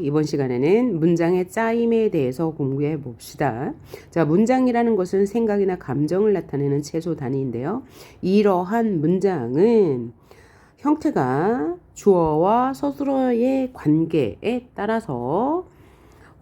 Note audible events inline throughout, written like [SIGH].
이번 시간에는 문장의 짜임에 대해서 공부해 봅시다. 자, 문장이라는 것은 생각이나 감정을 나타내는 최소 단위인데요. 이러한 문장은 형태가 주어와 서술어의 관계에 따라서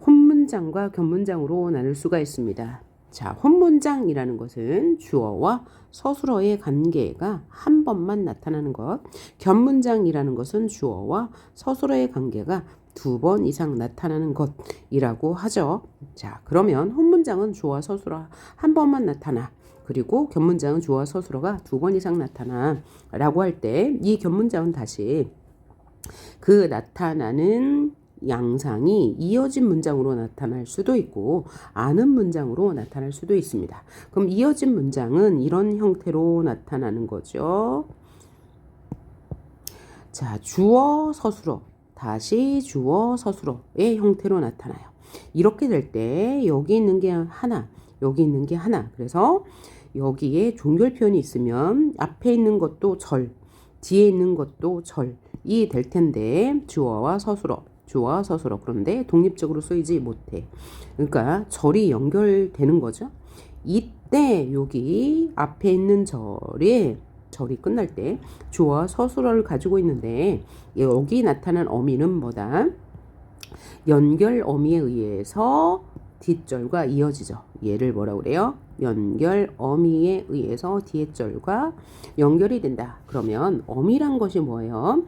혼문장과 견문장으로 나눌 수가 있습니다. 자, 혼문장이라는 것은 주어와 서술어의 관계가 한 번만 나타나는 것. 견문장이라는 것은 주어와 서술어의 관계가 두 번 이상 나타나는 것이라고 하죠. 자, 그러면 혼문장은 주어와 서술어 한 번만 나타나. 그리고 견문장은 주어와 서술어가 두 번 이상 나타나. 라고 할 때 이 견문장은 다시 그 나타나는 양상이 이어진 문장으로 나타날 수도 있고 아는 문장으로 나타날 수도 있습니다. 그럼 이어진 문장은 이런 형태로 나타나는 거죠. 자, 주어 서술어 다시 주어 서술어의 형태로 나타나요. 이렇게 될 때 여기 있는 게 하나, 여기 있는 게 하나. 그래서 여기에 종결 표현이 있으면 앞에 있는 것도 절, 뒤에 있는 것도 절이 될 텐데 주어와 서술어, 주어와 서술어 그런데 독립적으로 쓰이지 못해. 그러니까 절이 연결되는 거죠. 이때 여기 앞에 있는 절에 절이 끝날 때 주어와 서술어를 가지고 있는데 여기 나타난 어미는 뭐다? 연결 어미에 의해서 뒷절과 이어지죠. 얘를 뭐라 그래요? 연결 어미에 의해서 뒤에 절과 연결이 된다. 그러면 어미란 것이 뭐예요?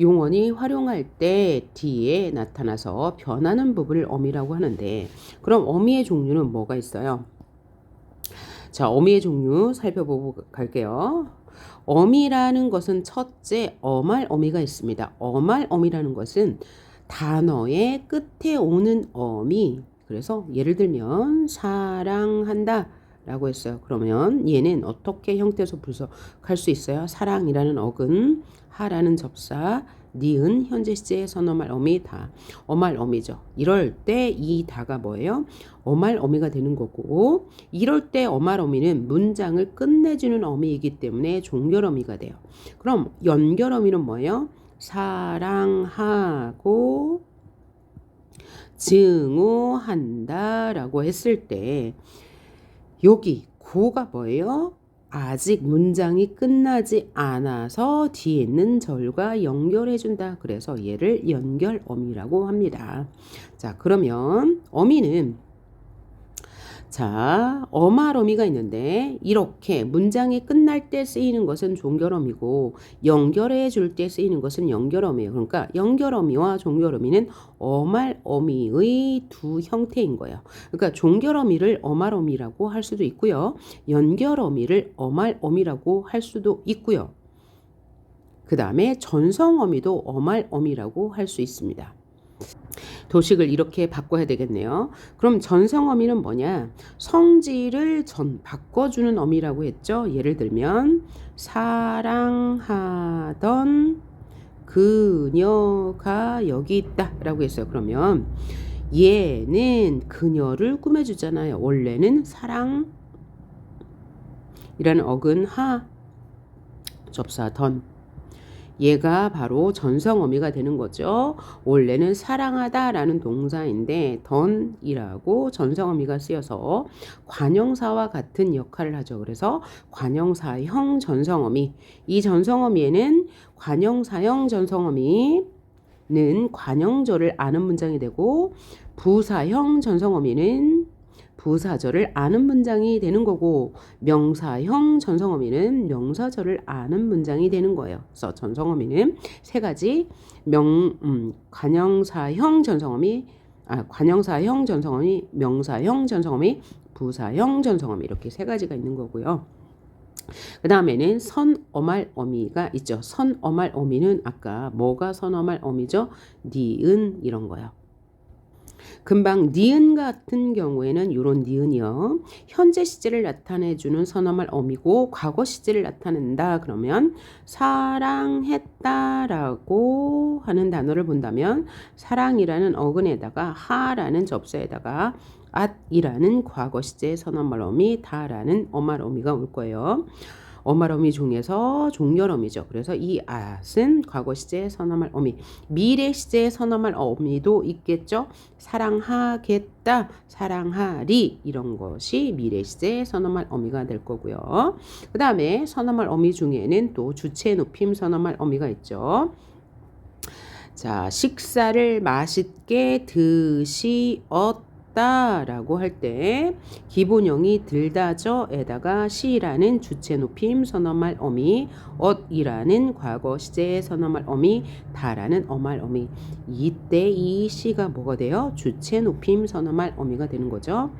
용언이 활용할 때 뒤에 나타나서 변하는 부분을 어미라고 하는데 그럼 어미의 종류는 뭐가 있어요? 자, 어미의 종류 살펴보고 갈게요. 어미라는 것은 첫째 어말 어미가 있습니다. 어말 어미라는 것은 단어의 끝에 오는 어미. 그래서 예를 들면 사랑한다 라고 했어요. 그러면 얘는 어떻게 형태에서 분석할 수 있어요? 사랑이라는 어근, 하라는 접사, 니은 현재 시제의 선어말 어미 다 어말 어미죠. 이럴 때 이 다가 뭐예요? 어말 어미가 되는 거고 이럴 때 어말 어미는 문장을 끝내주는 어미이기 때문에 종결 어미가 돼요. 그럼 연결 어미는 뭐예요? 사랑하고 증오한다라고 했을 때 여기 고가 뭐예요? 아직 문장이 끝나지 않아서 뒤에 있는 절과 연결해 준다. 그래서 얘를 연결 어미라고 합니다. 자, 그러면 어미는 자, 어말 어미가 있는데 이렇게 문장이 끝날 때 쓰이는 것은 종결 어미고 연결해 줄 때 쓰이는 것은 연결 어미예요. 그러니까 연결 어미와 종결 어미는 어말 어미의 두 형태인 거예요. 그러니까 종결 어미를 어말 어미라고 할 수도 있고요. 연결 어미를 어말 어미라고 할 수도 있고요. 그 다음에 전성 어미도 어말 어미라고 할 수 있습니다. 도식을 이렇게 바꿔야 되겠네요. 그럼 전성 어미는 뭐냐? 성질을 전 바꿔주는 어미라고 했죠. 예를 들면 사랑하던 그녀가 여기 있다라고 했어요. 그러면 얘는 그녀를 꾸며주잖아요. 원래는 사랑 이라는 어근 하 접사던 얘가 바로 전성 어미가 되는 거죠. 원래는 사랑하다라는 동사인데 던이라고 전성 어미가 쓰여서 관형사와 같은 역할을 하죠. 그래서 관형사형 전성 어미. 이 전성 어미에는 관형사형 전성 어미는 관형절을 아는 문장이 되고 부사형 전성 어미는 부사절을 아는 문장이 되는 거고 명사형 전성어미는 명사절을 아는 문장이 되는 거예요. 그래서 전성어미는 세 가지 명 음, 관형사형 전성어미 아, 관형사형 전성어미, 명사형 전성어미, 부사형 전성어미 이렇게 세 가지가 있는 거고요. 그 다음에는 선어말 어미가 있죠. 선어말 어미는 아까 뭐가 선어말 어미죠? 니은 이런 거요. 금방 니은 같은 경우에는 이런 니은이요. 현재 시제를 나타내주는 선어말 어미고 과거 시제를 나타낸다 그러면 사랑했다라고 하는 단어를 본다면 사랑이라는 어근에다가 하라는 접사에다가 at이라는 과거 시제 선어말 어미 다라는 어말 어미가 올 거예요. 어말 어미 중에서 종렬어미죠. 그래서 이 at은 과거 시제 선어말 어미, 미래 시제 선어말 어미도 있겠죠. 사랑하겠다, 사랑하리 이런 것이 미래 시제 선어말 어미가 될 거고요. 그 다음에 선어말 어미 중에는 또 주체 높임 선어말 어미가 있죠. 자, 식사를 맛있게 드시었 다라고 할 때 기본형이 들다저에다가 시라는 주체 높임 선어말 어미, 엇이라는 과거 시제 선어말 어미, 다라는 어말 어미. 이때 이 시가 뭐가 돼요? 주체 높임 선어말 어미가 되는 거죠.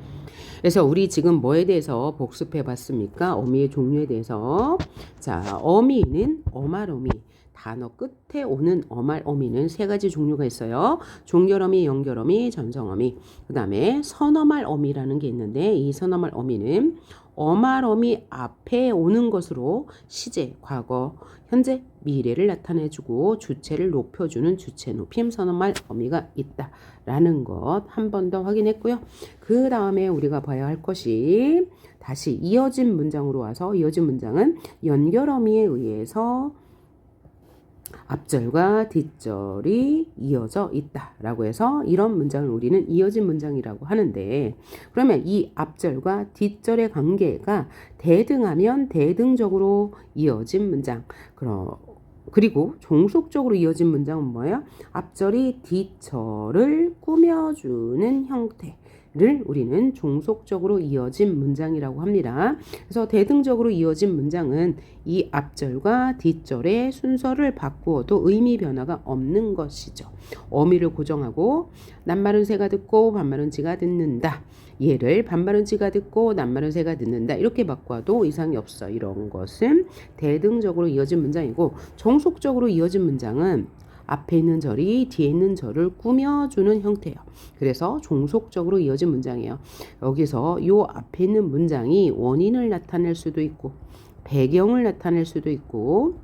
그래서 우리 지금 뭐에 대해서 복습해 봤습니까? 어미의 종류에 대해서. 자, 어미는 어말 어미. 단어 끝에 오는 어말 어미는 세 가지 종류가 있어요. 종결어미, 연결어미, 전성어미. 그 다음에 선어말 어미라는 게 있는데 이 선어말 어미는 어말 어미 앞에 오는 것으로 시제, 과거, 현재, 미래를 나타내주고 주체를 높여주는 주체 높임 선어말 어미가 있다라는 것 한 번 더 확인했고요. 그 다음에 우리가 봐야 할 것이 다시 이어진 문장으로 와서 이어진 문장은 연결어미에 의해서 앞절과 뒷절이 이어져 있다라고 해서 이런 문장을 우리는 이어진 문장이라고 하는데 그러면 이 앞절과 뒷절의 관계가 대등하면 대등적으로 이어진 문장. 그러, 그리고 종속적으로 이어진 문장은 뭐예요? 앞절이 뒷절을 꾸며주는 형태 를 우리는 종속적으로 이어진 문장이라고 합니다. 그래서 대등적으로 이어진 문장은 이 앞절과 뒷절의 순서를 바꾸어도 의미 변화가 없는 것이죠. 어미를 고정하고 낱말은 새가 듣고 반말은 지가 듣는다. 얘를 반말은 지가 듣고 낱말은 새가 듣는다. 이렇게 바꿔도 이상이 없어. 이런 것은 대등적으로 이어진 문장이고 종속적으로 이어진 문장은 앞에 있는 절이 뒤에 있는 절을 꾸며주는 형태예요. 그래서 종속적으로 이어진 문장이에요. 여기서 요 앞에 있는 문장이 원인을 나타낼 수도 있고 배경을 나타낼 수도 있고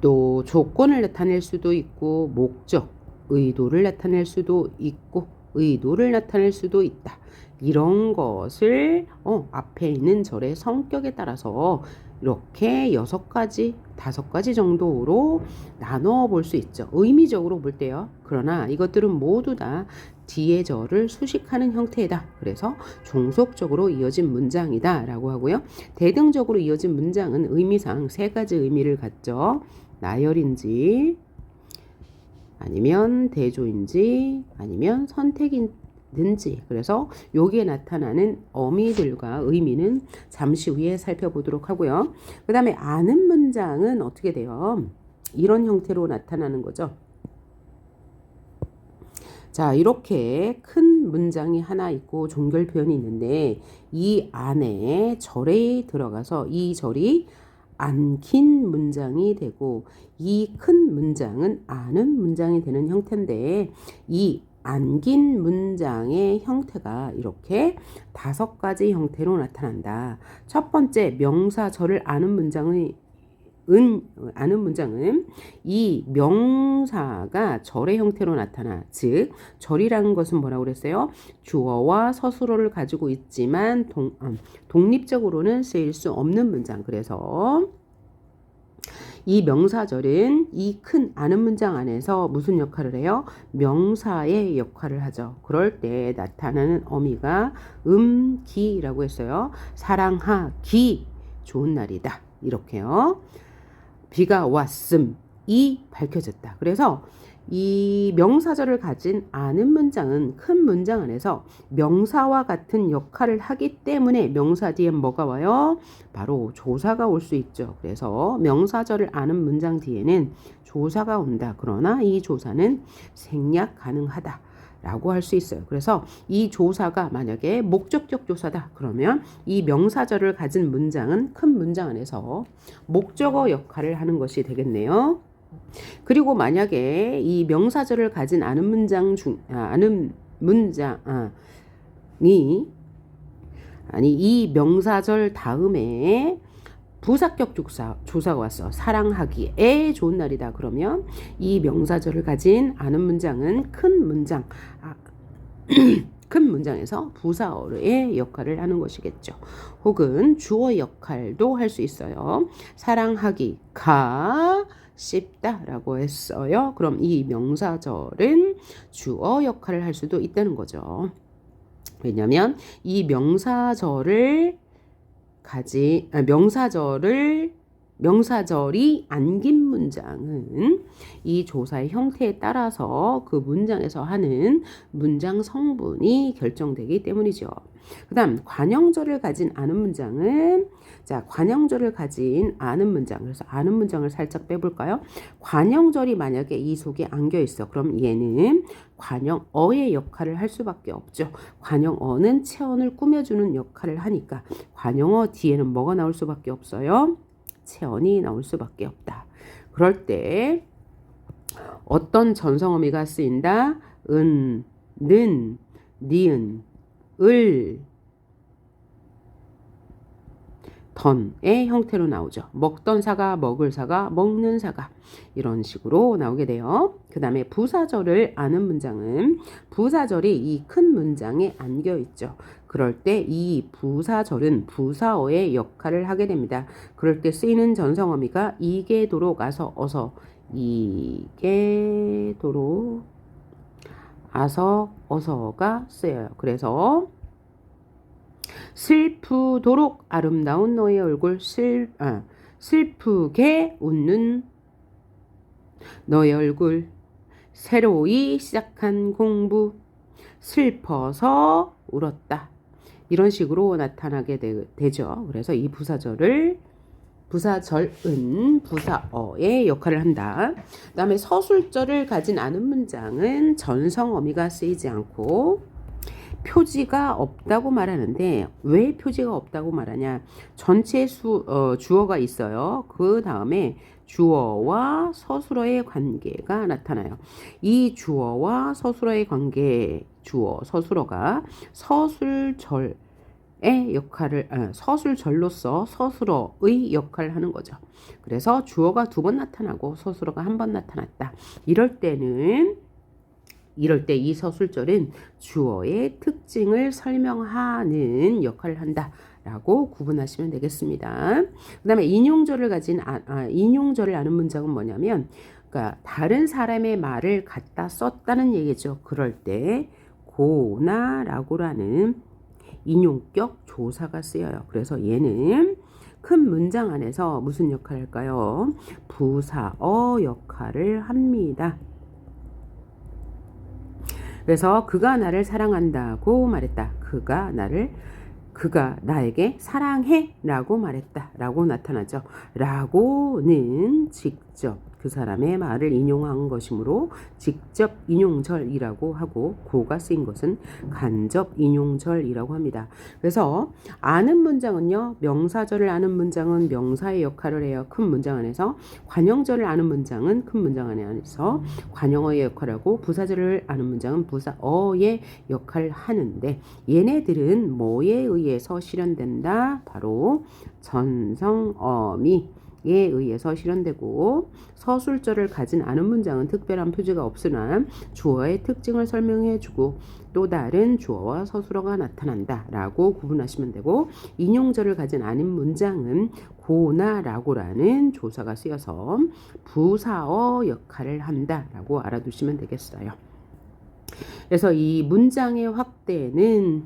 또 조건을 나타낼 수도 있고 목적, 의도를 나타낼 수도 있고 의도를 나타낼 수도 있다. 이런 것을 어, 앞에 있는 절의 성격에 따라서 이렇게 여섯 가지, 다섯 가지 정도로 나누어 볼수 있죠. 의미적으로 볼 때요. 그러나 이것들은 모두 다 뒤의 절을 수식하는 형태이다. 그래서 종속적으로 이어진 문장이다. 라고 하고요. 대등적으로 이어진 문장은 의미상 세 가지 의미를 갖죠. 나열인지, 아니면 대조인지, 아니면 선택인 는지 그래서 여기에 나타나는 어미들과 의미는 잠시 후에 살펴보도록 하고요. 그 다음에 아는 문장은 어떻게 돼요? 이런 형태로 나타나는 거죠. 자, 이렇게 큰 문장이 하나 있고 종결 표현이 있는데 이 안에 절에 들어가서 이 절이 안긴 문장이 되고 이 큰 문장은 아는 문장이 되는 형태인데 이 안긴 문장의 형태가 이렇게 다섯 가지 형태로 나타난다. 첫 번째 명사 절을 아는 문장의 은 아는 문장은 이 명사가 절의 형태로 나타나 즉 절이라는 것은 뭐라고 그랬어요? 주어와 서술어를 가지고 있지만 동, 음, 독립적으로는 쓰일 수 없는 문장 그래서 이 명사절은 이 큰 아는 문장 안에서 무슨 역할을 해요? 명사의 역할을 하죠. 그럴 때 나타나는 어미가 음 기라고 했어요. 사랑하 기 좋은 날이다. 이렇게요. 비가 왔음이 밝혀졌다. 그래서 이 명사절을 가진 아는 문장은 큰 문장 안에서 명사와 같은 역할을 하기 때문에 명사 뒤에 뭐가 와요? 바로 조사가 올 수 있죠. 그래서 명사절을 아는 문장 뒤에는 조사가 온다. 그러나 이 조사는 생략 가능하다. 라고 할 수 있어요. 그래서 이 조사가 만약에 목적격 조사다. 그러면 이 명사절을 가진 문장은 큰 문장 안에서 목적어 역할을 하는 것이 되겠네요. 그리고 만약에 이 명사절을 가진 아는 문장 중 아, 아는 문장이 아, 아니 이 명사절 다음에 부사격 조사, 조사가 왔어. 사랑하기에 좋은 날이다. 그러면 이 명사절을 가진 아는 문장은 큰 문장, 아, [CLEARS THROAT] 큰 문장에서 부사어의 역할을 하는 것이겠죠. 혹은 주어 역할도 할 수 있어요. 사랑하기가 쉽다라고 했어요. 그럼 이 명사절은 주어 역할을 할 수도 있다는 거죠. 왜냐하면 이 명사절을 가지 아, 명사절을 명사절이 안긴 문장은 이 조사의 형태에 따라서 그 문장에서 하는 문장 성분이 결정되기 때문이죠. 그 다음 관형절을 가진 아는 문장은 자 관형절을 가진 아는 문장 그래서 아는 문장을 살짝 빼볼까요? 관형절이 만약에 이 속에 안겨 있어 그럼 얘는 관형어의 역할을 할 수밖에 없죠. 관형어는 체언을 꾸며주는 역할을 하니까 관형어 뒤에는 뭐가 나올 수밖에 없어요? 체언이 나올 수밖에 없다. 그럴 때 어떤 전성어미가 쓰인다? 은, 는, 니은, 을, 던의 형태로 나오죠. 먹던 사가, 먹을 사가, 먹는 사가 이런 식으로 나오게 돼요. 그 다음에 부사절을 아는 문장은 부사절이 이 큰 문장에 안겨 있죠. 그럴 때 이 부사절은 부사어의 역할을 하게 됩니다. 그럴 때 쓰이는 전성어미가 이게도로 가서 어서 이게도로 아서 어서가 쓰여요. 그래서 슬프도록 아름다운 너의 얼굴 슬 아, 슬프게 웃는 너의 얼굴. 새로이 시작한 공부. 슬퍼서 울었다. 이런 식으로 나타나게 되, 죠. 그래서 이 부사절을 부사절은 부사어의 역할을 한다. 그 다음에 서술절을 가진 아는 문장은 전성어미가 쓰이지 않고 표지가 없다고 말하는데 왜 표지가 없다고 말하냐? 전체 수 어, 주어가 있어요. 그 다음에 주어와 서술어의 관계가 나타나요. 이 주어와 서술어의 관계, 주어, 서술어가 서술절 의 역할을 아, 서술절로서 서술어의 역할을 하는 거죠. 그래서 주어가 두 번 나타나고 서술어가 한 번 나타났다. 이럴 때는 이럴 때 이 서술절은 주어의 특징을 설명하는 역할을 한다. 라고 구분하시면 되겠습니다. 그 다음에 인용절을 가진, 아, 아, 인용절을 아는 문장은 뭐냐면, 그러니까 다른 사람의 말을 갖다 썼다는 얘기죠. 그럴 때, 고나 라고라는 인용격 조사가 쓰여요. 그래서 얘는 큰 문장 안에서 무슨 역할을 할까요? 부사어 역할을 합니다. 그래서 그가 나를 사랑한다고 말했다. 그가 나를 그가 나에게 사랑해 라고 말했다 라고 나타나죠. 라고는 직접 그 사람의 말을 인용한 것이므로 직접 인용절이라고 하고 고가 쓰인 것은 간접 인용절이라고 합니다. 그래서 아는 문장은요. 명사절을 아는 문장은 명사의 역할을 해요. 큰 문장 안에서 관형절을 아는 문장은 큰 문장 안에서 관형어의 역할을 하고 부사절을 아는 문장은 부사어의 역할을 하는데 얘네들은 뭐에 의해서 실현된다? 바로 전성어미 에 의해서 실현되고 서술절을 가진 않은 문장은 특별한 표지가 없으나 주어의 특징을 설명해 주고 또 다른 주어와 서술어가 나타난다 라고 구분하시면 되고 인용절을 가진 아닌 문장은 고나 라고라는 조사가 쓰여서 부사어 역할을 한다 라고 알아두시면 되겠어요. 그래서 이 문장의 확대는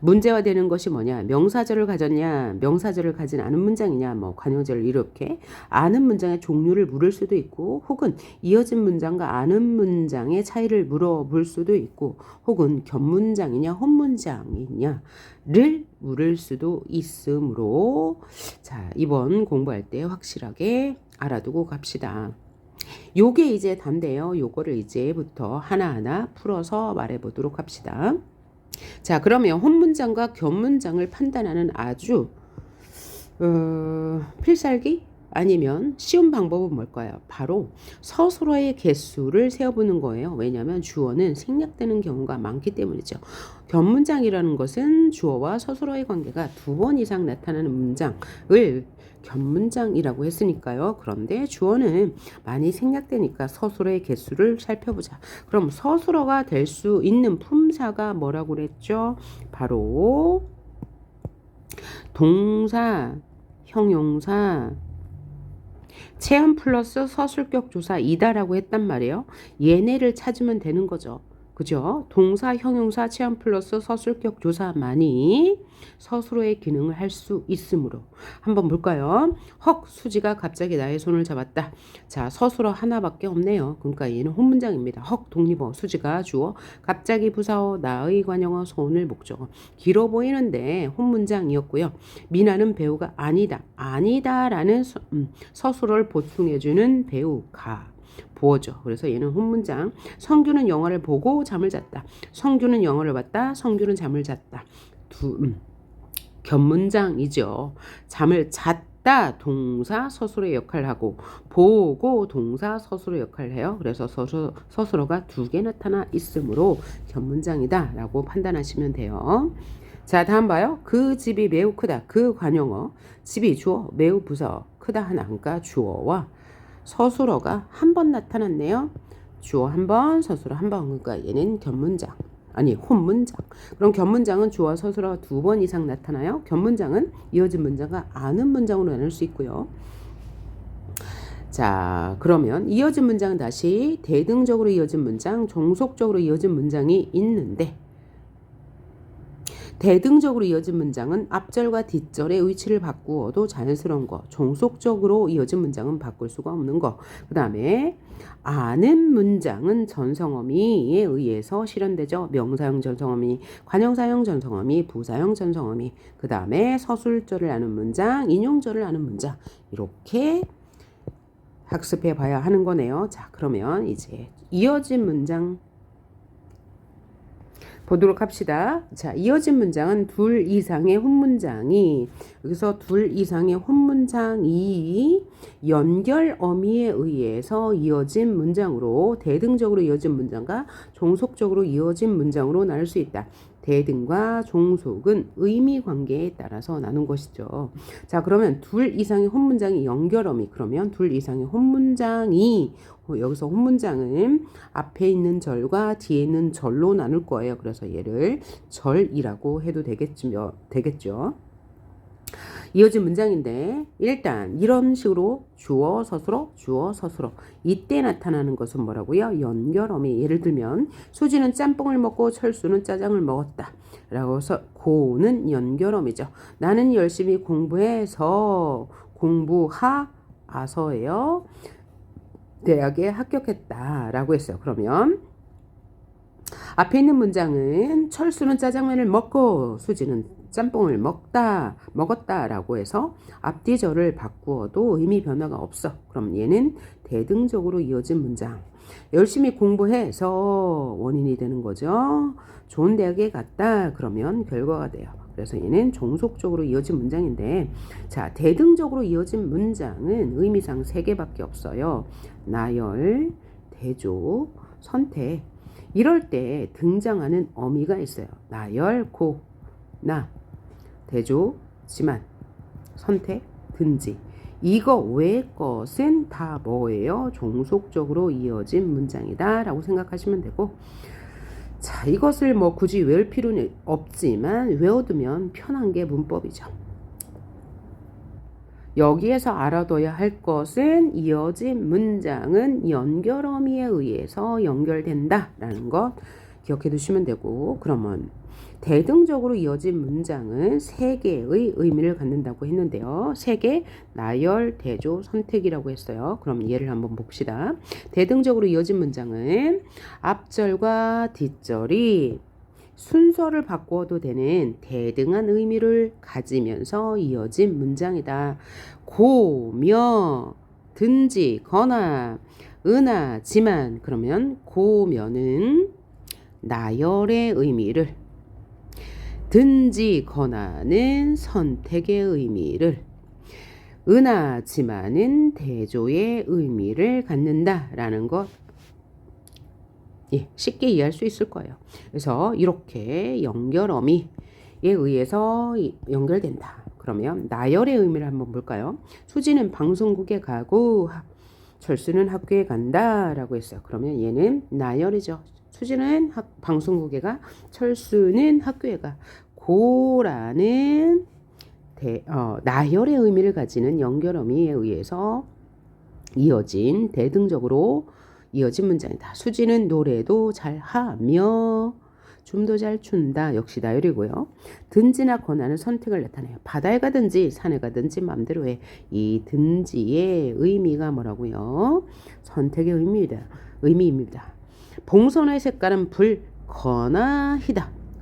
문제화되는 것이 뭐냐? 명사절을 가졌냐? 명사절을 가진 않은 문장이냐? 뭐 관용절을 이렇게 아는 문장의 종류를 물을 수도 있고 혹은 이어진 문장과 아는 문장의 차이를 물어볼 수도 있고 혹은 견문장이냐 혼문장이냐를 물을 수도 있으므로 자 이번 공부할 때 확실하게 알아두고 갑시다. 요게 이제 단데요. 요거를 이제부터 하나하나 풀어서 말해 보도록 합시다. 자, 그러면 혼문장과 견문장을 판단하는 아주 어, 필살기 아니면 쉬운 방법은 뭘까요? 바로 서술어의 개수를 세어보는 거예요. 왜냐하면 주어는 생략되는 경우가 많기 때문이죠. 견문장이라는 것은 주어와 서술어의 관계가 두 번 이상 나타나는 문장을 견문장이라고 했으니까요. 그런데 주어는 많이 생략되니까 서술어의 개수를 살펴보자. 그럼 서술어가 될 수 있는 품사가 뭐라고 그랬죠? 바로 동사, 형용사, 체험 플러스 서술격 조사 이다라고 했단 말이에요. 얘네를 찾으면 되는 거죠. 그죠? 동사, 형용사, 체험 플러스 서술격 조사만이 서술어의 기능을 할 수 있으므로 한번 볼까요? 헉 수지가 갑자기 나의 손을 잡았다. 자 서술어 하나밖에 없네요. 그러니까 얘는 혼문장입니다. 헉 독립어 수지가 주어 갑자기 부사어 나의 관용어 손을 목적어 길어 보이는데 혼문장이었고요. 미나는 배우가 아니다 아니다라는 서, 음, 서술어를 보충해주는 배우가 보어죠. 그래서 얘는 혼문장. 성규는 영화를 보고 잠을 잤다. 성규는 영화를 봤다. 성규는 잠을 잤다. 두 음. 견문장이죠. 잠을 잤 다 동사 서술의 역할을 하고 보고 동사 서술의 역할을 해요. 그래서 서술, 서술어가 두 개 나타나 있으므로 견문장이다 라고 판단하시면 돼요. 자 다음 봐요. 그 집이 매우 크다. 그 관용어 집이 주어 매우 부서 크다 하나 그러니까 주어와 서술어가 한 번 나타났네요. 주어 한 번, 서술어 한 번. 그러니까 얘는 견문장. 아니 혼문장. 그럼 견문장은 주어 서술어 두 번 이상 나타나요. 견문장은 이어진 문장과 아는 문장으로 나눌 수 있고요. 자, 그러면 이어진 문장은 다시 대등적으로 이어진 문장, 종속적으로 이어진 문장이 있는데 대등적으로 이어진 문장은 앞절과 뒷절의 위치를 바꾸어도 자연스러운 거. 종속적으로 이어진 문장은 바꿀 수가 없는 거. 그 다음에 아는 문장은 전성어미에 의해서 실현되죠. 명사형 전성어미, 관형사형 전성어미, 부사형 전성어미. 그 다음에 서술절을 아는 문장, 인용절을 아는 문장. 이렇게 학습해 봐야 하는 거네요. 자, 그러면 이제 이어진 문장 보도록 합시다. 자, 이어진 문장은 둘 이상의 혼문장이 여기서 둘 이상의 혼문장이 연결 어미에 의해서 이어진 문장으로 대등적으로 이어진 문장과 종속적으로 이어진 문장으로 나눌 수 있다. 대등과 종속은 의미 관계에 따라서 나눈 것이죠. 자, 그러면 둘 이상의 혼문장이 연결어미. 그러면 둘 이상의 혼문장이 어, 여기서 혼문장은 앞에 있는 절과 뒤에 있는 절로 나눌 거예요. 그래서 얘를 절이라고 해도 되겠죠. 되겠죠. 이어진 문장인데 일단 이런 식으로 주어 서술어 주어 서술어 이때 나타나는 것은 뭐라고요? 연결어미. 예를 들면 수지는 짬뽕을 먹고 철수는 짜장을 먹었다 라고 해서 고는 연결어미죠. 나는 열심히 공부해서 공부하아서예요. 대학에 합격했다 라고 했어요. 그러면 앞에 있는 문장은 철수는 짜장면을 먹고 수지는 짬뽕을 먹다, 먹었다 라고 해서 앞뒤절을 바꾸어도 의미 변화가 없어. 그럼 얘는 대등적으로 이어진 문장. 열심히 공부해서 원인이 되는 거죠. 좋은 대학에 갔다. 그러면 결과가 돼요. 그래서 얘는 종속적으로 이어진 문장인데, 자, 대등적으로 이어진 문장은 의미상 세 개밖에 없어요. 나열, 대조, 선택. 이럴 때 등장하는 어미가 있어요. 나열, 고, 나. 대조, 지만, 선택, 든지. 이거 외의 것은 다 뭐예요? 종속적으로 이어진 문장이다 라고 생각하시면 되고 자 이것을 뭐 굳이 외울 필요는 없지만 외워두면 편한 게 문법이죠. 여기에서 알아둬야 할 것은 이어진 문장은 연결어미에 의해서 연결된다 라는 것 기억해 두시면 되고 그러면 대등적으로 이어진 문장은 세 개의 의미를 갖는다고 했는데요. 세 개, 나열, 대조, 선택이라고 했어요. 그럼 예를 한번 봅시다. 대등적으로 이어진 문장은 앞절과 뒷절이 순서를 바꾸어도 되는 대등한 의미를 가지면서 이어진 문장이다. 고며, 든지, 거나, 은하, 지만. 그러면 고면은 나열의 의미를 든지 거나는 선택의 의미를 은하지만은 대조의 의미를 갖는다라는 것 예, 쉽게 이해할 수 있을 거예요. 그래서 이렇게 연결어미에 의해서 이- 연결된다. 그러면 나열의 의미를 한번 볼까요? 수지는 방송국에 가고 하- 철수는 학교에 간다라고 했어요. 그러면 얘는 나열이죠. 수지는 학, 방송국에 가, 철수는 학교에 가. 고라는 대, 어, 나열의 의미를 가지는 연결어미에 의해서 이어진 대등적으로 이어진 문장이다. 수지는 노래도 잘 하며 춤도 잘 춘다. 역시 나열이고요. 든지나 거나는 선택을 나타내요. 바다에 가든지 산에 가든지 마음대로 해. 이 든지의 의미가 뭐라고요? 선택의 의미입니다. 의미입니다. 봉선의 색깔은.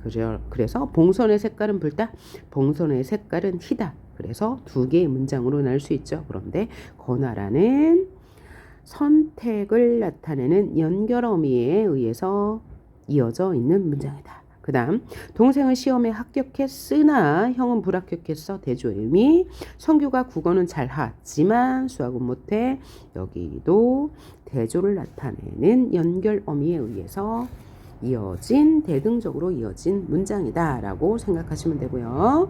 그죠? 그래서 봉선의 색깔은 붉다. 봉선의 색깔은 희다. 그래서 두 개의 문장으로 날 수 있죠. 그런데 거나라는 선택을 나타내는 연결 어미에 의해서 이어져 있는 문장이다. 그 다음 동생은 시험에 합격했으나 형은 불합격했어 대조 의미 성규가 국어는 잘하지만 수학은 못해 여기도 대조를 나타내는 연결 어미에 의해서 이어진 대등적으로 이어진 문장이다라고 생각하시면 되고요.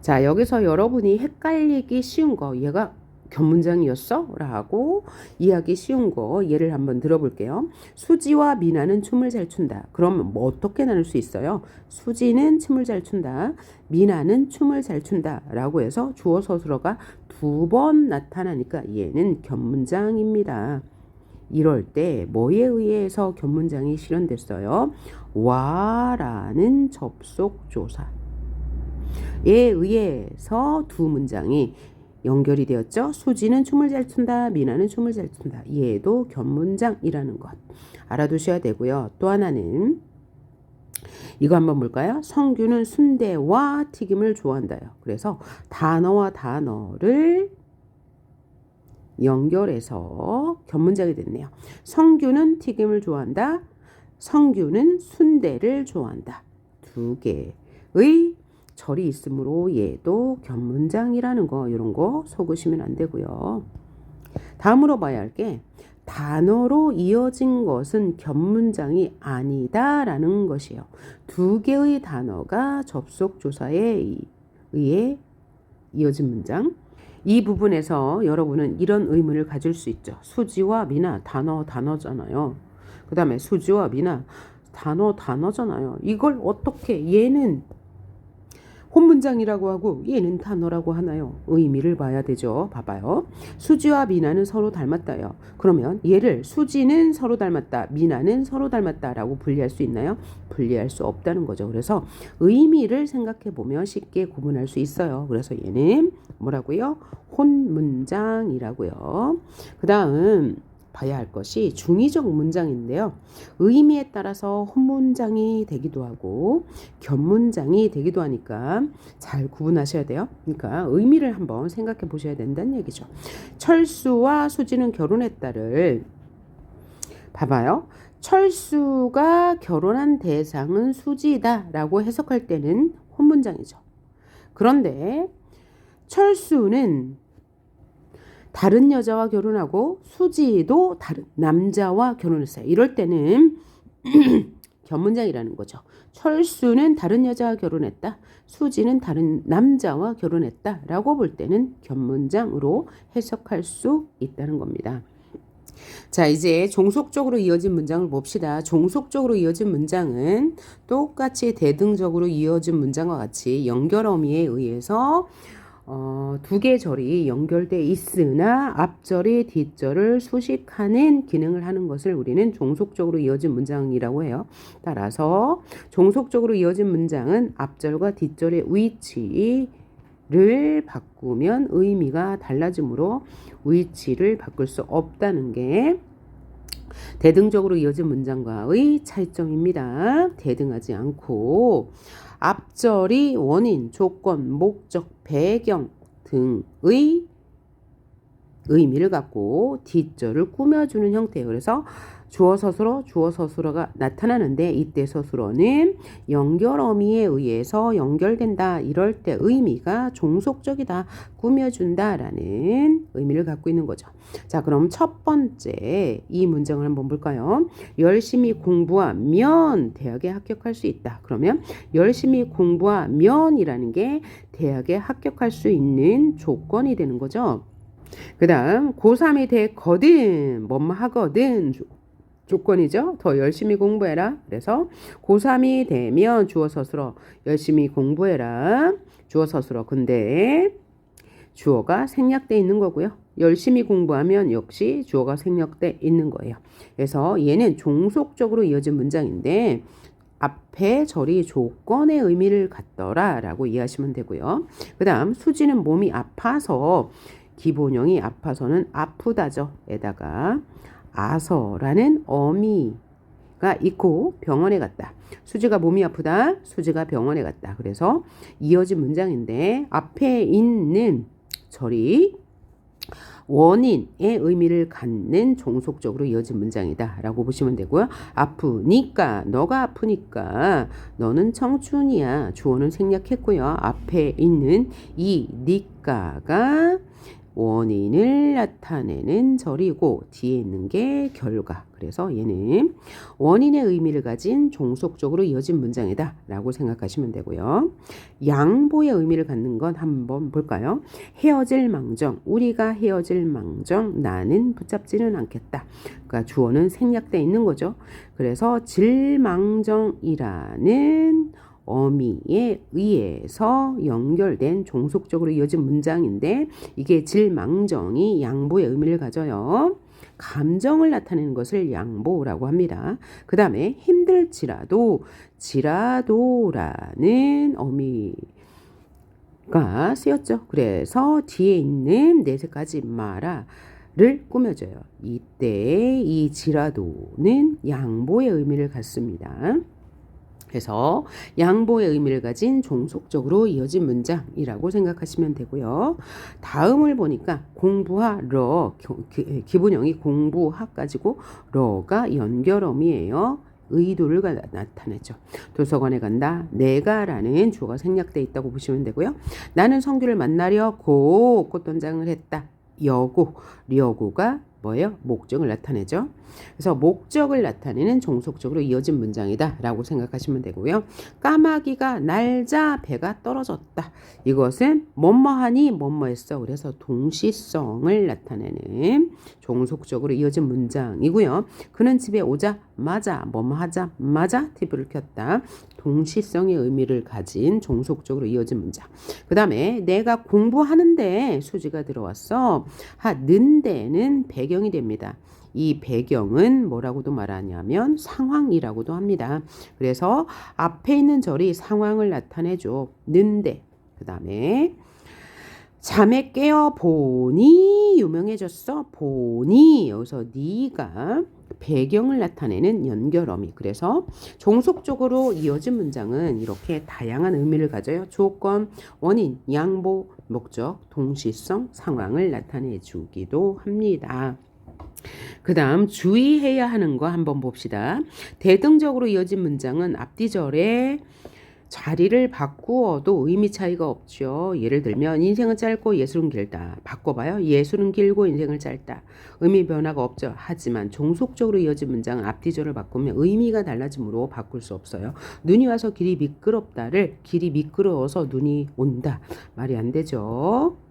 자 여기서 여러분이 헷갈리기 쉬운 거 얘가 견문장이었어? 라고 이해하기 쉬운 거 예를 한번 들어볼게요. 수지와 미나는 춤을 잘 춘다. 그럼 뭐 어떻게 나눌 수 있어요? 수지는 춤을 잘 춘다. 미나는 춤을 잘 춘다. 라고 해서 주어 서술어가 두 번 나타나니까 얘는 견문장입니다. 이럴 때 뭐에 의해서 견문장이 실현됐어요? 와라는 접속 조사에 의해서 두 문장이 연결이 되었죠. 수지는 춤을 잘 춘다. 미나는 춤을 잘 춘다. 얘도 견문장이라는 것 알아두셔야 되고요. 또 하나는 이거 한번 볼까요? 성규는 순대와 튀김을 좋아한다요. 그래서 단어와 단어를 연결해서 견문장이 됐네요. 성규는 튀김을 좋아한다. 성규는 순대를 좋아한다. 두 개의 절이 있으므로 얘도 견문장이라는 거 이런 거 속으시면 안 되고요. 다음으로 봐야 할 게 단어로 이어진 것은 견문장이 아니다라는 것이에요. 두 개의 단어가 접속 조사에 의해 이어진 문장. 이 부분에서 여러분은 이런 의문을 가질 수 있죠. 수지와 미나 단어 단어잖아요. 그 다음에 수지와 미나 단어 단어잖아요. 이걸 어떻게 얘는 혼문장이라고 하고 얘는 단어라고 하나요? 의미를 봐야 되죠. 봐봐요. 수지와 미나는 서로 닮았다요. 그러면 얘를 수지는 서로 닮았다, 미나는 서로 닮았다라고 분리할 수 있나요? 분리할 수 없다는 거죠. 그래서 의미를 생각해 보면 쉽게 구분할 수 있어요. 그래서 얘는 뭐라고요? 혼문장이라고요. 그 다음 봐야 할 것이 중의적 문장인데요. 의미에 따라서 혼문장이 되기도 하고 견문장이 되기도 하니까 잘 구분하셔야 돼요. 그러니까 의미를 한번 생각해 보셔야 된다는 얘기죠. 철수와 수지는 결혼했다를 봐봐요. 철수가 결혼한 대상은 수지다라고 해석할 때는 혼문장이죠. 그런데 철수는 다른 여자와 결혼하고 수지도 다른 남자와 결혼했어요. 이럴 때는 [CLEARS THROAT] 견문장이라는 거죠. 철수는 다른 여자와 결혼했다. 수지는 다른 남자와 결혼했다 라고 볼 때는 견문장으로 해석할 수 있다는 겁니다. 자, 이제 종속적으로 이어진 문장을 봅시다. 종속적으로 이어진 문장은 똑같이 대등적으로 이어진 문장과 같이 연결어미에 의해서 어, 두 개의 절이 연결돼 있으나 앞절이 뒷절을 수식하는 기능을 하는 것을 우리는 종속적으로 이어진 문장이라고 해요. 따라서 종속적으로 이어진 문장은 앞절과 뒷절의 위치를 바꾸면 의미가 달라지므로 위치를 바꿀 수 없다는 게 대등적으로 이어진 문장과의 차이점입니다. 대등하지 않고 앞절이 원인, 조건, 목적, 배경 등의 의미를 갖고 뒷절을 꾸며주는 형태예요. 그래서 주어 서술어 주어 서술어가 나타나는데 이때 서술어는 연결 어미에 의해서 연결된다 이럴 때 의미가 종속적이다 꾸며준다 라는 의미를 갖고 있는 거죠. 자 그럼 첫 번째 이 문장을 한번 볼까요? 열심히 공부하면 대학에 합격할 수 있다. 그러면 열심히 공부하면이라는 게 대학에 합격할 수 있는 조건이 되는 거죠. 그 다음 고3이 됐거든 뭐뭐 하거든 조- 조건이죠. 더 열심히 공부해라. 그래서 고3이 되면 주어 서술어 열심히 공부해라. 주어 서술어 근데 주어가 생략돼 있는 거고요. 열심히 공부하면 역시 주어가 생략돼 있는 거예요. 그래서 얘는 종속적으로 이어진 문장인데 앞에 절이 조건의 의미를 갖더라 라고 이해하시면 되고요. 그 다음 수지는 몸이 아파서 기본형이 아파서는 아프다죠. 에다가 아서라는 어미가 있고 병원에 갔다. 수지가 몸이 아프다. 수지가 병원에 갔다. 그래서 이어진 문장인데 앞에 있는 절이 원인의 의미를 갖는 종속적으로 이어진 문장이다 라고 보시면 되고요. 아프니까 너가 아프니까 너는 청춘이야. 주어는 생략했고요. 앞에 있는 이 니까가 원인을 나타내는 절이고 뒤에 있는 게 결과. 그래서 얘는 원인의 의미를 가진 종속적으로 이어진 문장이다 라고 생각하시면 되고요. 양보의 의미를 갖는 건 한번 볼까요? 헤어질 망정, 우리가 헤어질 망정, 나는 붙잡지는 않겠다. 그러니까 주어는 생략돼 있는 거죠. 그래서 질망정이라는 어미에 의해서 연결된 종속적으로 이어진 문장인데 이게 질망정이 양보의 의미를 가져요. 감정을 나타내는 것을 양보라고 합니다. 그 다음에 힘들지라도 지라도라는 어미 가 쓰였죠. 그래서 뒤에 있는 내세까지 마라 를 꾸며줘요. 이때 이 지라도는 양보의 의미를 갖습니다. 그래서 양보의 의미를 가진 종속적으로 이어진 문장이라고 생각하시면 되고요. 다음을 보니까 공부하 러 기- 기본형이 공부하 가지고 러가 연결어미예요. 의도를 가- 나타내죠. 도서관에 간다. 내가라는 주어가 생략돼 있다고 보시면 되고요. 나는 성규를 만나려고 꽃돈장을 했다. 여고, 려고가 뭐예요? 목적을 나타내죠. 그래서 목적을 나타내는 종속적으로 이어진 문장이다 라고 생각하시면 되고요. 까마귀가 날자 배가 떨어졌다. 이것은 뭐뭐하니 뭐뭐했어. 그래서 동시성을 나타내는 종속적으로 이어진 문장이고요. 그는 집에 오자마자 뭐뭐하자 마자 TV를 켰다. 동시성의 의미를 가진 종속적으로 이어진 문장. 그 다음에 내가 공부하는데 수지가 들어왔어. 하는데는 배경이 됩니다. 이 배경은 뭐라고도 말하냐면 상황이라고도 합니다. 그래서 앞에 있는 절이 상황을 나타내죠. 는데 그 다음에 잠에 깨어 보니 유명해졌어. 보니 여기서 니가 배경을 나타내는 연결어미. 그래서 종속적으로 이어진 문장은 이렇게 다양한 의미를 가져요. 조건, 원인, 양보, 목적, 동시성, 상황을 나타내 주기도 합니다. 그 다음 주의해야 하는 거 한번 봅시다. 대등적으로 이어진 문장은 앞뒤절에 자리를 바꾸어도 의미 차이가 없죠. 예를 들면 인생은 짧고 예술은 길다. 바꿔봐요. 예술은 길고 인생은 짧다. 의미 변화가 없죠. 하지만 종속적으로 이어진 문장은 앞뒤절을 바꾸면 의미가 달라지므로 바꿀 수 없어요. 눈이 와서 길이 미끄럽다를 길이 미끄러워서 눈이 온다. 말이 안 되죠.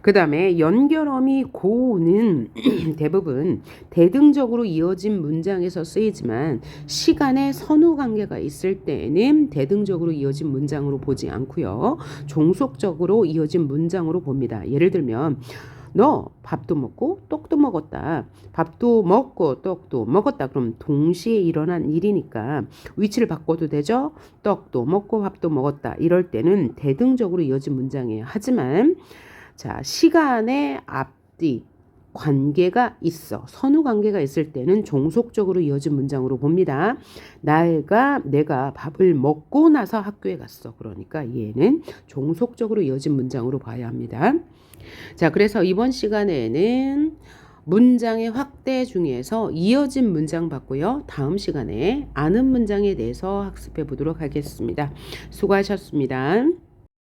그 다음에 연결어미 고는 대부분 대등적으로 이어진 문장에서 쓰이지만 시간의 선후 관계가 있을 때는 대등적으로 이어진 문장으로 보지 않고요. 종속적으로 이어진 문장으로 봅니다. 예를 들면 너 밥도 먹고 떡도 먹었다. 밥도 먹고 떡도 먹었다. 그럼 동시에 일어난 일이니까 위치를 바꿔도 되죠? 떡도 먹고 밥도 먹었다. 이럴 때는 대등적으로 이어진 문장이에요. 하지만 자, 시간의 앞뒤 관계가 있어. 선후 관계가 있을 때는 종속적으로 이어진 문장으로 봅니다. 내가 내가 밥을 먹고 나서 학교에 갔어. 그러니까 얘는 종속적으로 이어진 문장으로 봐야 합니다. 자, 그래서 이번 시간에는 문장의 확대 중에서 이어진 문장 봤고요. 다음 시간에 아는 문장에 대해서 학습해 보도록 하겠습니다. 수고하셨습니다.